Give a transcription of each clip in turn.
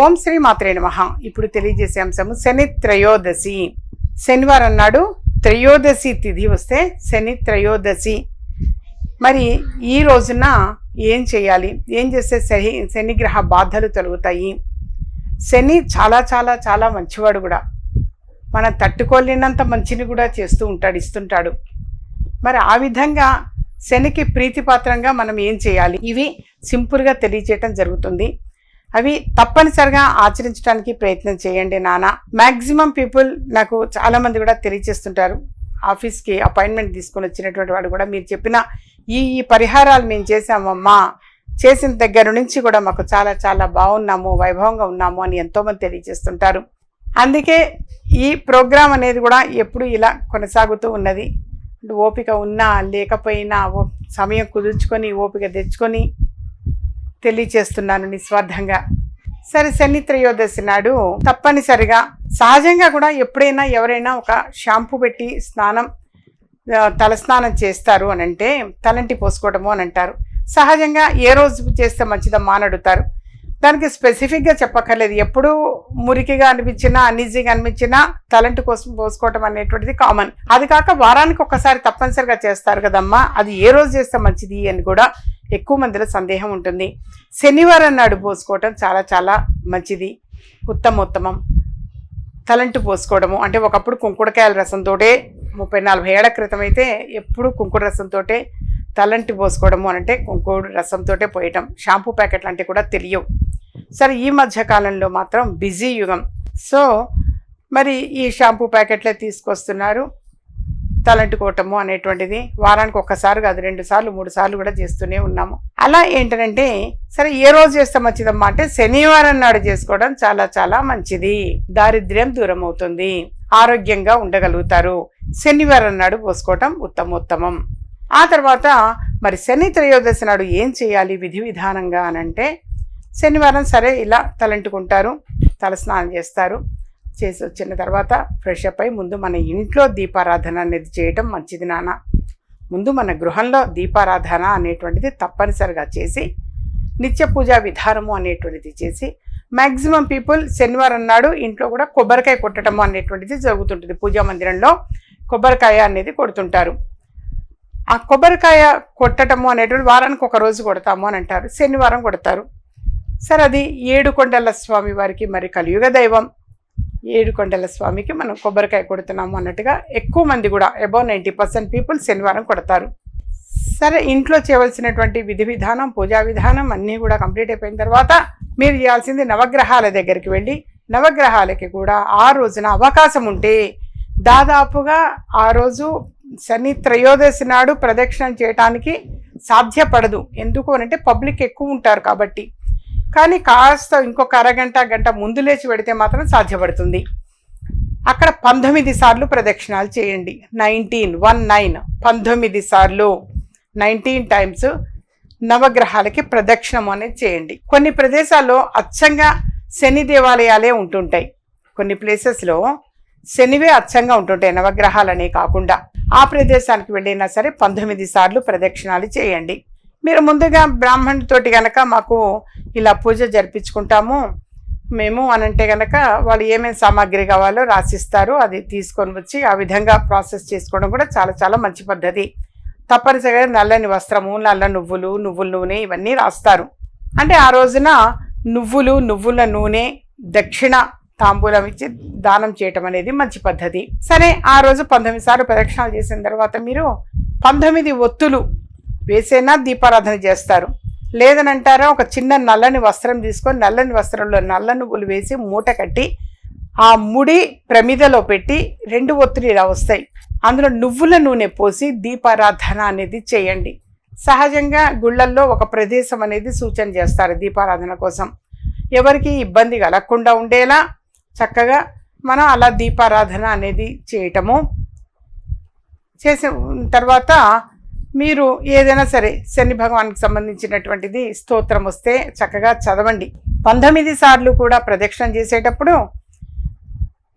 ఓం శ్రీ మాత్రే మహా ఇప్పుడు తెలియజేసే అంశము శని త్రయోదశి. శనివారం నాడు త్రయోదశి తిథి వస్తే శని త్రయోదశి. మరి ఈ రోజున ఏం చేయాలి? ఏం చేస్తే శని శనిగ్రహ బాధలు తొలగుతాయి? శని చాలా చాలా చాలా మంచివాడు కూడా. మనం తట్టుకోలేనంత మంచిని కూడా చేస్తూ ఉంటాడు ఇస్తుంటాడు. మరి ఆ విధంగా శనికి ప్రీతిపాత్రంగా మనం ఏం చేయాలి? ఇవి సింపుల్గా తెలియచేయటం జరుగుతుంది. అవి తప్పనిసరిగా ఆచరించడానికి ప్రయత్నం చేయండి నాన్న. మ్యాక్సిమం పీపుల్ నాకు చాలామంది కూడా తెలియచేస్తుంటారు ఆఫీస్కి అపాయింట్మెంట్ తీసుకొని వచ్చినటువంటి వాడు కూడా మీరు చెప్పిన ఈ ఈ పరిహారాలు మేము చేసామమ్మా చేసిన దగ్గర నుంచి కూడా మాకు చాలా చాలా బాగున్నాము వైభవంగా ఉన్నాము అని ఎంతోమంది తెలియజేస్తుంటారు. అందుకే ఈ ప్రోగ్రాం అనేది కూడా ఎప్పుడు ఇలా కొనసాగుతూ ఉన్నది. ఓపిక ఉన్నా లేకపోయినా ఓ- సమయం కుదుర్చుకొని ఓపిక తెచ్చుకొని తెలియచేస్తున్నాను నిస్వార్థంగా. సరే శని త్రయోదశి నాడు తప్పనిసరిగా సహజంగా కూడా ఎప్పుడైనా ఎవరైనా ఒక షాంపూ పెట్టి స్నానం తలస్నానం చేస్తారు అని అంటే తలంటి పోసుకోవడము అని అంటారు. సహజంగా ఏ రోజు చేస్తే మంచిదమ్మా అని అడుగుతారు దానికి స్పెసిఫిక్గా చెప్పక్కర్లేదు. ఎప్పుడు మురికిగా అనిపించినా అన్ఈజీగా అనిపించినా తలంటి కోసం పోసుకోవటం అనేటువంటిది కామన్. అది కాక వారానికి ఒక్కసారి తప్పనిసరిగా చేస్తారు కదమ్మా. అది ఏ రోజు చేస్తే మంచిది అని కూడా ఎక్కువ మందిలో సందేహం ఉంటుంది. శనివారం నాడు పోసుకోవటం చాలా చాలా మంచిది. ఉత్తమోత్తమం. తలంటు పోసుకోవడము. అంటే ఒకప్పుడు కుంకుడుకాయల రసంతోటే ముప్పై నలభై ఏళ్ళ క్రితం అయితే ఎప్పుడు కుంకుడు రసంతోటే తలంటి పోసుకోవడము అంటే కుంకుడు రసంతోటే పోయటం. షాంపూ ప్యాకెట్లు అంటే కూడా తెలియవు. సరే ఈ మధ్య కాలంలో మాత్రం బిజీ యుగం. సో మరి ఈ షాంపూ ప్యాకెట్లే తీసుకొస్తున్నారు. తలంటుకోవటము అనేటువంటిది వారానికి ఒక్కసారి కాదు రెండు సార్లు మూడు సార్లు కూడా చేస్తూనే ఉన్నాము. అలా ఏంటంటే సరే ఏ రోజు చేస్తే మంచిదమ్మా అంటే శనివారం నాడు చేసుకోవడం చాలా చాలా మంచిది. దారిద్ర్యం దూరం అవుతుంది ఆరోగ్యంగా ఉండగలుగుతారు. శనివారం నాడు పోసుకోవటం ఉత్తమోత్తమం. ఆ తర్వాత మరి శని త్రయోదశి నాడు ఏం చేయాలి విధి విధానంగా అనంటే శనివారం సరే ఇలా తలంటుకుంటారు తలస్నానం చేస్తారు. చేసి వచ్చిన తర్వాత ఫ్రెష్ అప్ అయి ముందు మన ఇంట్లో దీపారాధన అనేది చేయటం మంచిది నాన్న. ముందు మన గృహంలో దీపారాధన అనేటువంటిది తప్పనిసరిగా చేసి నిత్య పూజా విధానము అనేటువంటిది చేసి మ్యాక్సిమం పీపుల్ శనివారం నాడు ఇంట్లో కూడా కొబ్బరికాయ కొట్టడము అనేటువంటిది జరుగుతుంటుంది. పూజా మందిరంలో కొబ్బరికాయ అనేది కొడుతుంటారు. ఆ కొబ్బరికాయ కొట్టడము అనేటువంటి వారానికి ఒక రోజు కొడతాము అని అంటారు. శనివారం కొడతారు. సరే అది ఏడుకొండల స్వామి వారికి మరి కలియుగ దైవం ఏడుకొండల స్వామికి మనం కొబ్బరికాయ కొడుతున్నాము అన్నట్టుగా ఎక్కువ మంది కూడా అబౌవ్ నైంటీ పర్సెంట్ పీపుల్ శనివారం కొడతారు. సరే ఇంట్లో చేయవలసినటువంటి విధి విధానం పూజా విధానం అన్నీ కూడా కంప్లీట్ అయిపోయిన తర్వాత మీరు చేయాల్సింది నవగ్రహాల దగ్గరికి వెళ్ళి నవగ్రహాలకి కూడా ఆ రోజున అవకాశం ఉంటే దాదాపుగా ఆ రోజు శని త్రయోదశి నాడు ప్రదక్షిణం చేయటానికి సాధ్యపడదు. ఎందుకు అంటే పబ్లిక్ ఎక్కువ ఉంటారు కాబట్టి. కానీ కాస్త ఇంకొక అరగంట గంట ముందు లేచి పెడితే మాత్రం సాధ్యపడుతుంది. అక్కడ పంతొమ్మిది సార్లు ప్రదక్షిణాలు చేయండి. నైన్టీన్ వన్ నైన్ పంతొమ్మిది సార్లు. నైన్టీన్ టైమ్స్ నవగ్రహాలకి ప్రదక్షిణం అనేది చేయండి. కొన్ని ప్రదేశాల్లో అచ్చంగా శని దేవాలయాలే ఉంటుంటాయి. కొన్ని ప్లేసెస్లో శనివే అచ్చంగా ఉంటుంటాయి నవగ్రహాలనే కాకుండా. ఆ ప్రదేశానికి వెళ్ళినా సరే పంతొమ్మిది సార్లు ప్రదక్షిణాలు చేయండి. మీరు ముందుగా బ్రాహ్మణుడితోటి గనక మాకు ఇలా పూజ జరిపించుకుంటాము. మేము అనంటే కనుక వాళ్ళు ఏమేమి సామాగ్రి కావాలో రాసిస్తారు అది తీసుకొని వచ్చి ఆ విధంగా ప్రాసెస్ చేసుకోవడం కూడా చాలా చాలా మంచి పద్ధతి. తప్పనిసరిగా నల్లని వస్త్రము నల్ల నువ్వులు నువ్వుల నూనె ఇవన్నీ రాస్తారు. అంటే ఆ రోజున నువ్వులు నువ్వుల నూనె దక్షిణ తాంబూలం ఇచ్చి దానం చేయటం అనేది మంచి పద్ధతి. సరే ఆ రోజు పంతొమ్మిది సార్లు ప్రదక్షిణాలు చేసిన తర్వాత మీరు పంతొమ్మిది ఒత్తులు వేసేనా దీపారాధన చేస్తారు. లేదనంటారా ఒక చిన్న నల్లని వస్త్రం తీసుకొని నల్లని వస్త్రంలో నల్ల నువ్వులు వేసి మూట కట్టి ఆ ముడి ప్రమిదలో పెట్టి రెండు ఒత్తిడిలా ఇలా వస్తాయి. అందులో నువ్వుల నూనె పోసి దీపారాధన అనేది చేయండి. సహజంగా గుళ్ళల్లో ఒక ప్రదేశం అనేది సూచన చేస్తారు దీపారాధన కోసం. ఎవరికి ఇబ్బంది కలగకుండా ఉండేలా చక్కగా మనం అలా దీపారాధన అనేది చేయటము. చేసిన తర్వాత మీరు ఏదైనా సరే శని భగవానికి సంబంధించినటువంటిది స్తోత్రం వస్తే చక్కగా చదవండి. పంతొమ్మిది సార్లు కూడా ప్రదక్షిణం చేసేటప్పుడు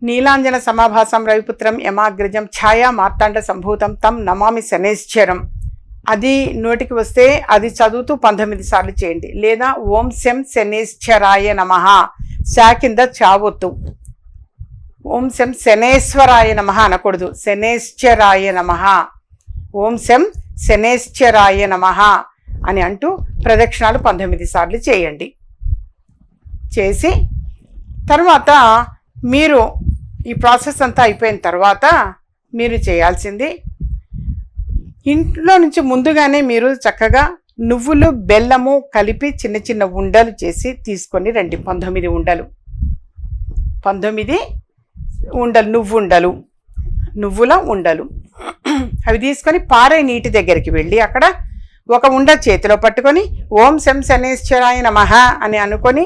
నీలాంజన సమాభాసం రవిపుత్రం యమాగ్రజం ఛాయా మార్తాండ సంభూతం తం నమామి శనేశ్వరం అది నోటికి వస్తే అది చదువుతూ పంతొమ్మిది సార్లు చేయండి. లేదా ఓం శం శనేశ్వరాయ నమ. శా కింద చావొత్తు ఓం శం శనేశ్వరాయ నమ అనకూడదు. శనేశ్వరాయ నమ. ఓం శం శనేశ్వరాయ నమ అని అంటూ ప్రదక్షిణాలు పంతొమ్మిది సార్లు చేయండి. చేసి తర్వాత మీరు ఈ ప్రాసెస్ అంతా అయిపోయిన తర్వాత మీరు చేయాల్సింది ఇంట్లో నుంచి ముందుగానే మీరు చక్కగా నువ్వులు బెల్లము కలిపి చిన్న చిన్న ఉండలు చేసి తీసుకొని రండి. పంతొమ్మిది ఉండలు. పంతొమ్మిది ఉండలు నువ్వు ఉండలు. నువ్వుల ఉండలు. అవి తీసుకొని పారే నీటి దగ్గరికి వెళ్ళి అక్కడ ఒక ఉండ చేతిలో పట్టుకొని ఓం శం శనేశ్వరాయ నమః అని అనుకొని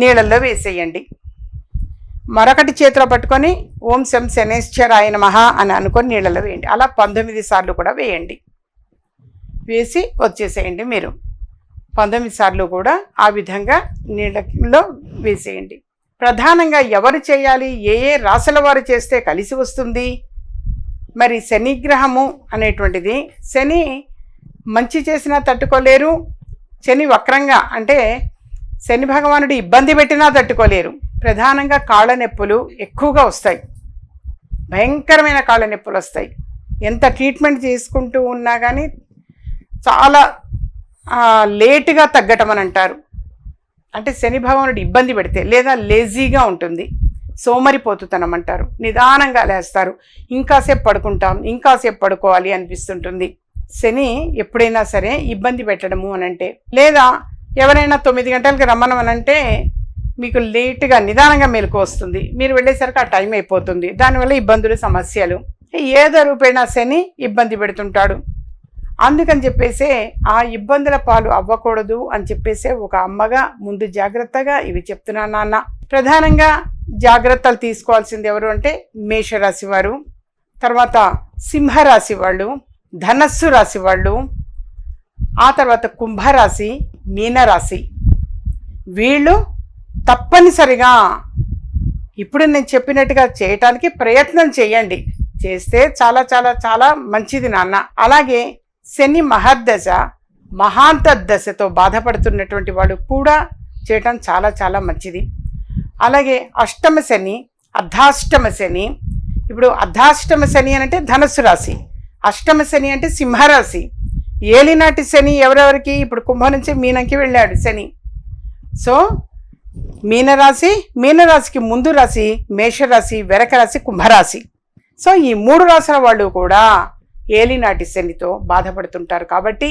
నీళ్ళల్లో వేసేయండి. మరొకటి చేతిలో పట్టుకొని ఓం శం శనేశ్వరాయ నమః అని అనుకొని నీళ్ళలో వేయండి. అలా పంతొమ్మిది సార్లు కూడా వేయండి. వేసి వచ్చేసేయండి మీరు. పంతొమ్మిది సార్లు కూడా ఆ విధంగా నీళ్ళలో వేసేయండి. ప్రధానంగా ఎవరు చేయాలి? ఏ ఏ రాసుల వారు చేస్తే కలిసి వస్తుంది? మరి శనిగ్రహము అనేటువంటిది. శని మంచి చేసినా తట్టుకోలేరు. శని వక్రంగా అంటే శని భగవానుడు ఇబ్బంది పెట్టినా తట్టుకోలేరు. ప్రధానంగా కాళ్ళ నొప్పులు ఎక్కువగా వస్తాయి. భయంకరమైన కాళ్ళ నొప్పులు వస్తాయి. ఎంత ట్రీట్మెంట్ చేసుకుంటూ ఉన్నా కానీ చాలా లేటుగా తగ్గటం అని అంటారు. అంటే శని భగవానుడు ఇబ్బంది పెడితే లేదా లేజీగా ఉంటుంది. సోమరిపోతుతనం అంటారు నిదానంగా లేస్తారు. ఇంకాసేపు పడుకుంటాం ఇంకాసేపు పడుకోవాలి అనిపిస్తుంటుంది. శని ఎప్పుడైనా సరే ఇబ్బంది పెట్టడము అని అంటే లేదా ఎవరైనా తొమ్మిది గంటలకి రమ్మనమనంటే మీకు లేటుగా నిదానంగా మెలకు వస్తుంది. మీరు వెళ్ళేసరికి ఆ టైం అయిపోతుంది. దానివల్ల ఇబ్బందులు సమస్యలు. ఏదో రూపేణా శని ఇబ్బంది పెడుతుంటాడు. అందుకని చెప్పేసే ఆ ఇబ్బందుల పాలు అవ్వకూడదు అని చెప్పేసే ఒక అమ్మగా ముందు జాగ్రత్తగా ఇవి చెప్తున్నాను నాన్న. ప్రధానంగా జాగ్రత్తలు తీసుకోవాల్సింది ఎవరు అంటే మేషరాశి వారు తర్వాత సింహరాశి వాళ్ళు ధనస్సు రాశి వాళ్ళు ఆ తర్వాత కుంభరాశి మీనరాశి. వీళ్ళు తప్పనిసరిగా ఇప్పుడు నేను చెప్పినట్టుగా చేయటానికి ప్రయత్నం చేయండి. చేస్తే చాలా చాలా చాలా మంచిది నాన్న. అలాగే శని మహర్దశ మహాంతర్దశతో బాధపడుతున్నటువంటి వాళ్ళు కూడా చేయటం చాలా చాలా మంచిది. అలాగే అష్టమ శని అర్ధాష్టమ శని. ఇప్పుడు అర్ధాష్టమ శని అని అంటే ధనస్సు రాశి. అష్టమ శని అంటే సింహరాశి. ఏలినాటి శని ఎవరెవరికి? ఇప్పుడు కుంభ నుంచి మీనంకి వెళ్ళాడు శని. సో మీనరాశి మీనరాశికి ముందు రాశి మేషరాశి వెరక రాశి కుంభరాశి. సో ఈ మూడు రాశుల వాళ్ళు కూడా ఏలినాటి శనితో బాధపడుతుంటారు కాబట్టి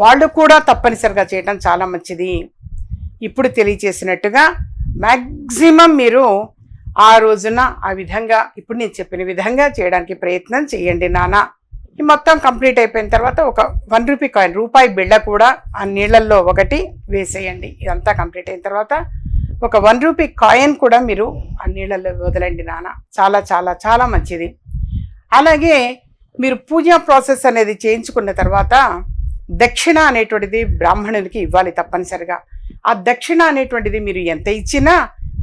వాళ్ళు కూడా తప్పనిసరిగా చేయటం చాలా మంచిది. ఇప్పుడు తెలియచేసినట్టుగా మ్యాక్సిమం మీరు ఆ రోజున ఆ విధంగా ఇప్పుడు నేను చెప్పిన విధంగా చేయడానికి ప్రయత్నం చేయండి నాన్న. ఈ మొత్తం కంప్లీట్ అయిపోయిన తర్వాత ఒక వన్ రూపీ కాయిన్ రూపాయి బిళ్ళ కూడా ఆ నీళ్ళల్లో ఒకటి వేసేయండి. ఇదంతా కంప్లీట్ అయిన తర్వాత ఒక వన్ రూపీ కాయిన్ కూడా మీరు ఆ నీళ్ళల్లో వదలండి నాన్న. చాలా చాలా చాలా మంచిది. అలాగే మీరు పూజా ప్రాసెస్ అనేది చేయించుకున్న తర్వాత దక్షిణ అనేటువంటిది బ్రాహ్మణునికి ఇవ్వాలి తప్పనిసరిగా. ఆ దక్షిణ అనేటువంటిది మీరు ఎంత ఇచ్చినా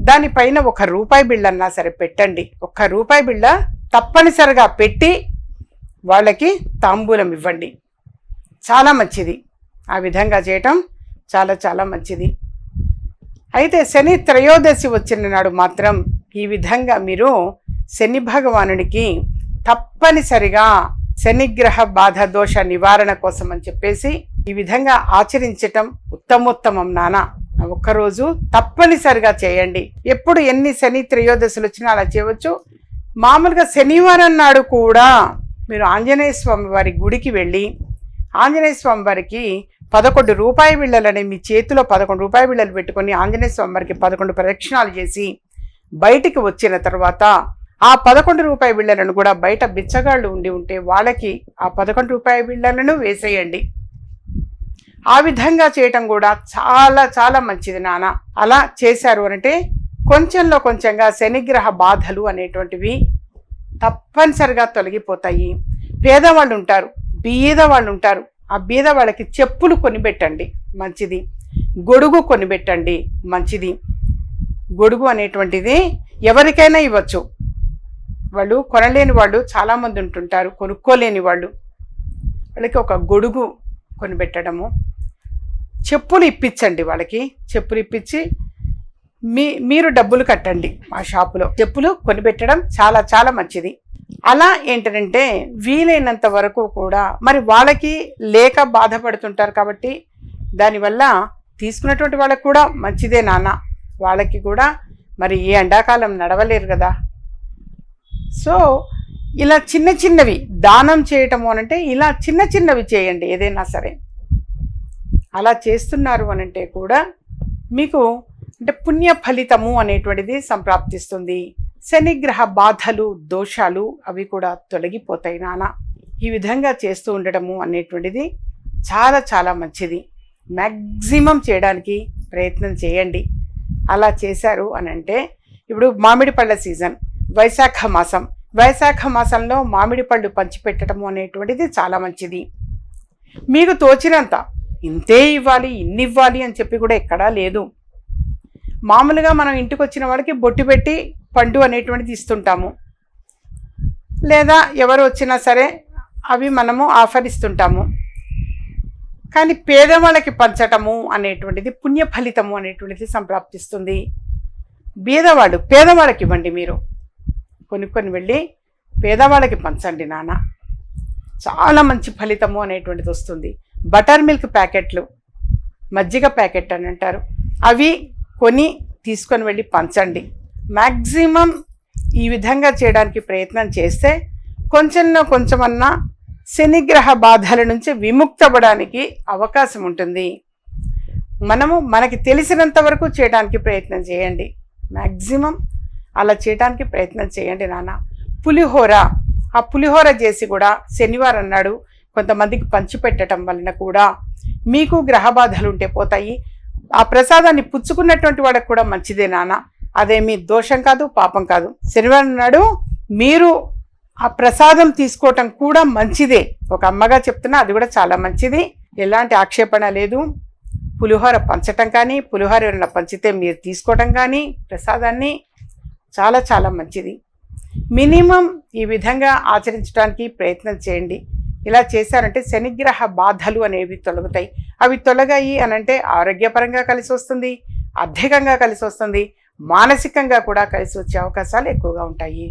దానిపైన ఒక రూపాయి బిళ్ళన్నా సరే పెట్టండి. ఒక్క రూపాయి బిళ్ళ తప్పనిసరిగా పెట్టి వాళ్ళకి తాంబూలం ఇవ్వండి. చాలా మంచిది. ఆ విధంగా చేయటం చాలా చాలా మంచిది. అయితే శని త్రయోదశి వచ్చిన నాడు మాత్రం ఈ విధంగా మీరు శని భగవానుడికి తప్పనిసరిగా శనిగ్రహ బాధ దోష నివారణ కోసం అని చెప్పేసి ఈ విధంగా ఆచరించటం ఉత్తమోత్తమం నాన్న ఒక్కరోజు తప్పనిసరిగా చేయండి. ఎప్పుడు ఎన్ని శని త్రయోదశులు వచ్చినా అలా చేయవచ్చు. మామూలుగా శనివారం నాడు కూడా మీరు ఆంజనేయ స్వామి వారి గుడికి వెళ్ళి ఆంజనేయ స్వామి వారికి పదకొండు రూపాయి బిళ్ళలని మీ చేతిలో పదకొండు రూపాయి బిళ్ళలు పెట్టుకొని ఆంజనేయ స్వామి వారికి పదకొండు ప్రదక్షిణాలు చేసి బయటికి వచ్చిన తర్వాత ఆ పదకొండు రూపాయి బిళ్ళలను కూడా బయట బిచ్చగాళ్ళు ఉండి ఉంటే వాళ్ళకి ఆ పదకొండు రూపాయి బిళ్ళలను వేసేయండి. ఆ విధంగా చేయటం కూడా చాలా చాలా మంచిది నాన్న. అలా చేశారు అంటే కొంచెంలో కొంచెంగా శనిగ్రహ బాధలు అనేటువంటివి తప్పనిసరిగా తొలగిపోతాయి. పేదవాళ్ళు ఉంటారు బీద వాళ్ళు ఉంటారు. ఆ బీద వాళ్ళకి చెప్పులు కొనిపెట్టండి మంచిది. గొడుగు కొనిపెట్టండి మంచిది. గొడుగు అనేటువంటిది ఎవరికైనా ఇవ్వచ్చు. వాళ్ళు కొనలేని వాళ్ళు చాలామంది ఉంటుంటారు కొనుక్కోలేని వాళ్ళు. వాళ్ళకి ఒక గొడుగు కొనిపెట్టడము. చెప్పులు ఇప్పించండి వాళ్ళకి. చెప్పులు ఇప్పించి మీ మీరు డబ్బులు కట్టండి మా షాపులో. చెప్పులు కొనిపెట్టడం చాలా చాలా మంచిది. అలా ఏంటంటే వీలైనంత వరకు కూడా మరి వాళ్ళకి లేక బాధపడుతుంటారు కాబట్టి దానివల్ల తీసుకున్నటువంటి వాళ్ళకి కూడా మంచిదే నాన్న. వాళ్ళకి కూడా మరి ఈ ఎండాకాలం నడవలేరు కదా. సో ఇలా చిన్న చిన్నవి దానం చేయటము అనంటే ఇలా చిన్న చిన్నవి చేయండి ఏదైనా సరే. అలా చేస్తున్నారు అనంటే కూడా మీకు అంటే పుణ్య ఫలితము అనేటువంటిది సంప్రాప్తిస్తుంది. శనిగ్రహ బాధలు దోషాలు అవి కూడా తొలగిపోతాయి నానా ఈ విధంగా చేస్తూ ఉండటము అనేటువంటిది చాలా చాలా మంచిది. మ్యాక్సిమం చేయడానికి ప్రయత్నం చేయండి. అలా చేశారు అని అంటే ఇప్పుడు మామిడి పళ్ళ సీజన్. వైశాఖ మాసం. వైశాఖ మాసంలో మామిడి పళ్ళు పంచిపెట్టడం అనేటువంటిది చాలా మంచిది. మీకు తోచినంత ఇంతే ఇవ్వాలి ఇన్ని ఇవ్వాలి అని చెప్పి కూడా ఎక్కడా లేదు. మామూలుగా మనం ఇంటికి వచ్చిన వాళ్ళకి బొట్టు పెట్టి పండు అనేటువంటిది ఇస్తుంటాము. లేదా ఎవరు వచ్చినా సరే అవి మనము ఆఫర్ ఇస్తుంటాము. కానీ పేదవాళ్ళకి పంచటము అనేటువంటిది పుణ్య ఫలితము అనేటువంటిది సంప్రాప్తిస్తుంది. బీదవాడు పేదవాళ్ళకి ఇవ్వండి మీరు. కొనుక్కొని వెళ్ళి పేదవాళ్ళకి పంచండి నాన్న. చాలా మంచి ఫలితము అనేటువంటిది వస్తుంది. బటర్ మిల్క్ ప్యాకెట్లు మజ్జిగ ప్యాకెట్ అని అంటారు. అవి కొని తీసుకొని వెళ్ళి పంచండి. మ్యాక్సిమం ఈ విధంగా చేయడానికి ప్రయత్నం చేస్తే కొంచెంలో కొంచెమన్నా శనిగ్రహ బాధల నుంచి విముక్తపడానికి అవకాశం ఉంటుంది. మనము మనకి తెలిసినంత వరకు చేయడానికి ప్రయత్నం చేయండి. మ్యాక్సిమం అలా చేయడానికి ప్రయత్నం చేయండి నాన్న. పులిహోర. ఆ పులిహోర చేసి కూడా శనివారం నాడు కొంతమందికి పంచిపెట్టడం వలన కూడా మీకు గ్రహ బాధలు ఉంటే పోతాయి. ఆ ప్రసాదాన్ని పుచ్చుకున్నటువంటి వాడికి కూడా మంచిదే నాన్న. అదేమీ దోషం కాదు పాపం కాదు. శనివారం నాడు మీరు ఆ ప్రసాదం తీసుకోవటం కూడా మంచిదే. ఒక అమ్మగా చెప్తున్నా అది కూడా చాలా మంచిది. ఎలాంటి ఆక్షేపణ లేదు. పులిహోర పంచటం కానీ పులిహోర ఎవరైనా పంచితే మీరు తీసుకోవటం కానీ ప్రసాదాన్ని చాలా చాలా మంచిది. మినిమం ఈ విధంగా ఆచరించడానికి ప్రయత్నం చేయండి. ఇలా చేశారంటే శనిగ్రహ బాధలు అనేవి తొలగుతాయి. అవి తొలగాయి అనంటే ఆరోగ్యపరంగా కలిసి వస్తుంది ఆర్థికంగా కలిసి వస్తుంది మానసికంగా కూడా కలిసి వచ్చే అవకాశాలు ఎక్కువగా ఉంటాయి.